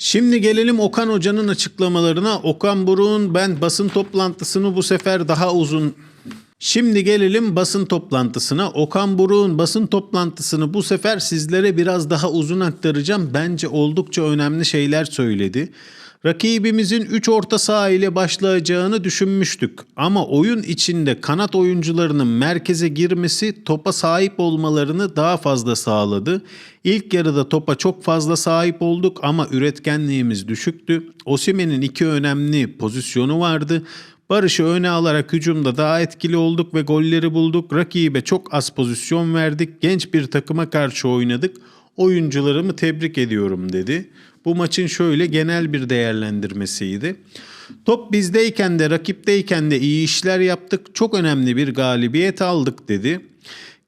Şimdi gelelim Okan Hoca'nın açıklamalarına. Okan Buruk'un ben basın toplantısını bu sefer daha uzun Şimdi gelelim basın toplantısına. Okan Buruk'un basın toplantısını bu sefer sizlere biraz daha uzun aktaracağım. Bence oldukça önemli şeyler söyledi. Rakibimizin 3 orta saha ile başlayacağını düşünmüştük. Ama oyun içinde kanat oyuncularının merkeze girmesi topa sahip olmalarını daha fazla sağladı. İlk yarıda topa çok fazla sahip olduk ama üretkenliğimiz düşüktü. Osimhen'in iki önemli pozisyonu vardı. Barış'ı öne alarak hücumda daha etkili olduk ve golleri bulduk. Rakibe çok az pozisyon verdik. Genç bir takıma karşı oynadık. Oyuncularımı tebrik ediyorum dedi. Bu maçın şöyle genel bir değerlendirmesiydi. Top bizdeyken de rakipteyken de iyi işler yaptık. Çok önemli bir galibiyet aldık dedi.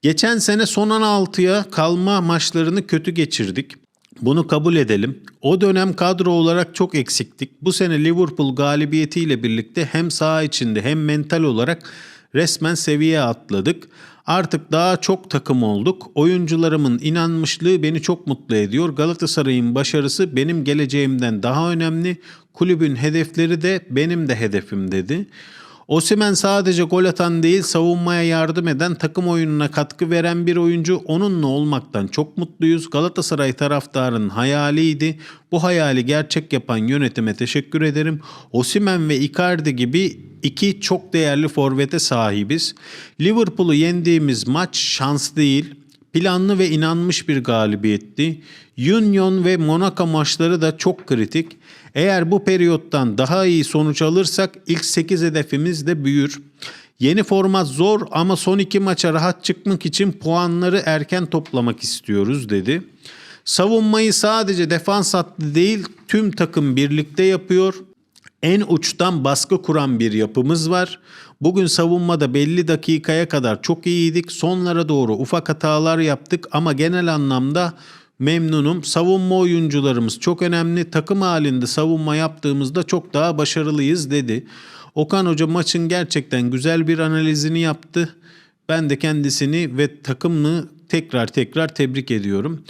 Geçen sene son 16'ya kalma maçlarını kötü geçirdik. Bunu kabul edelim. O dönem kadro olarak çok eksiktik. Bu sene Liverpool galibiyetiyle birlikte hem saha içinde hem mental olarak resmen seviye atladık. Artık daha çok takım olduk. Oyuncularımın inanmışlığı beni çok mutlu ediyor. Galatasaray'ın başarısı benim geleceğimden daha önemli. Kulübün hedefleri de benim de hedefim dedi. Osimhen sadece gol atan değil savunmaya yardım eden takım oyununa katkı veren bir oyuncu. Onunla olmaktan çok mutluyuz. Galatasaray taraftarının hayaliydi. Bu hayali gerçek yapan yönetime teşekkür ederim. Osimhen ve Icardi gibi iki çok değerli forvete sahibiz. Liverpool'u yendiğimiz maç şans değil. Planlı ve inanmış bir galibiyetti. Union ve Monaco maçları da çok kritik. Eğer bu periyottan daha iyi sonuç alırsak ilk 8 hedefimiz de büyür. Yeni format zor ama son iki maça rahat çıkmak için puanları erken toplamak istiyoruz dedi. Savunmayı sadece defans hattı değil tüm takım birlikte yapıyor. En uçtan baskı kuran bir yapımız var. Bugün savunmada belli dakikaya kadar çok iyiydik. Sonlara doğru ufak hatalar yaptık ama genel anlamda memnunum. Savunma oyuncularımız çok önemli. Takım halinde savunma yaptığımızda çok daha başarılıyız dedi. Okan Hoca maçın gerçekten güzel bir analizini yaptı. Ben de kendisini ve takımını tekrar tekrar tebrik ediyorum.